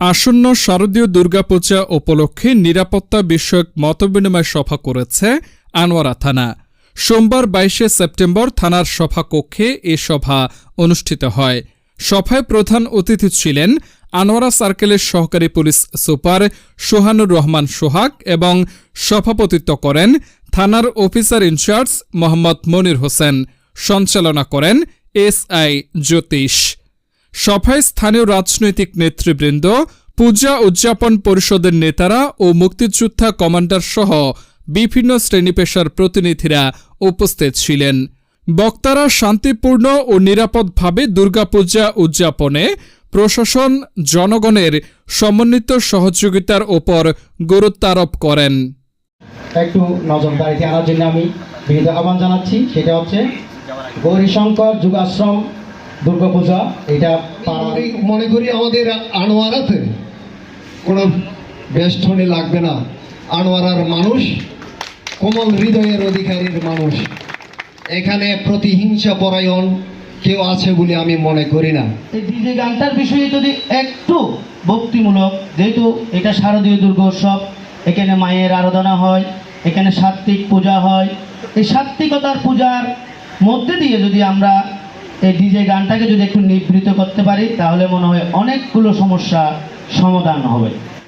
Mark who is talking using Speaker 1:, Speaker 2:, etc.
Speaker 1: আসন্ন শারদীয় দুর্গাপূজা উপলক্ষে নিরাপত্তা বিষয়ক মতবিনিময় সভা করেছে আনোয়ারা থানা। সোমবার বাইশে সেপ্টেম্বর থানার সভাকক্ষে এ সভা অনুষ্ঠিত হয়। সভায় প্রধান অতিথি ছিলেন আনোয়ারা সার্কেলের সহকারী পুলিশ সুপার সোহানুর রহমান সোহাগ এবং সভাপতিত্ব করেন থানার officer in charge Mohammad Monir Hossain. সঞ্চালনা করেন এস আই জ্যোতিষ। সভায় স্থানীয় রাজনৈতিক নেতৃবৃন্দ, পূজা উদযাপন পরিষদের নেতারা ও মুক্তিযোদ্ধা কমান্ডার সহ বিভিন্ন শ্রেণি পেশার প্রতিনিধিরা উপস্থিত ছিলেন। বক্তারা শান্তিপূর্ণ ও নিরাপদভাবে দুর্গাপূজা উদযাপনে প্রশাসন, জনগণের সমন্বিত সহযোগিতার ওপর গুরুত্ব আরোপ করেন।
Speaker 2: একটু নজরদারিতে আনার জন্য আমি আহ্বান জানাচ্ছি, সেটা হচ্ছে গৌরীশঙ্কর যুগাশ্রম দুর্গাপূজা এটা
Speaker 3: মনে- মনে করি আমাদের আনোয়ারাতে কোনো বেষ্টনী লাগবে না। আনোয়ারার মানুষ কোমল হৃদয়ের অধিকারীর মানুষ। এখানে প্রতিহিংসা পরায়ণ কেউ আছে বলে আমি মনে করি না।
Speaker 4: এই ডিজে গানটার বিষয়ে যদি একটু ভক্তিমূলক যেহেতু এটা শারদীয় দুর্গোৎসব এখানে মায়ের আরাধনা হয় এখানে সাত্বিক পূজা হয় এই সাত্বিকতার পূজার মধ্যে দিয়ে যদি আমরা এই ডিজে গানটাকে যদি একটু নিবৃত করতে পারি, তাহলে মনে হয় অনেকগুলো সমস্যা সমাধান হবে।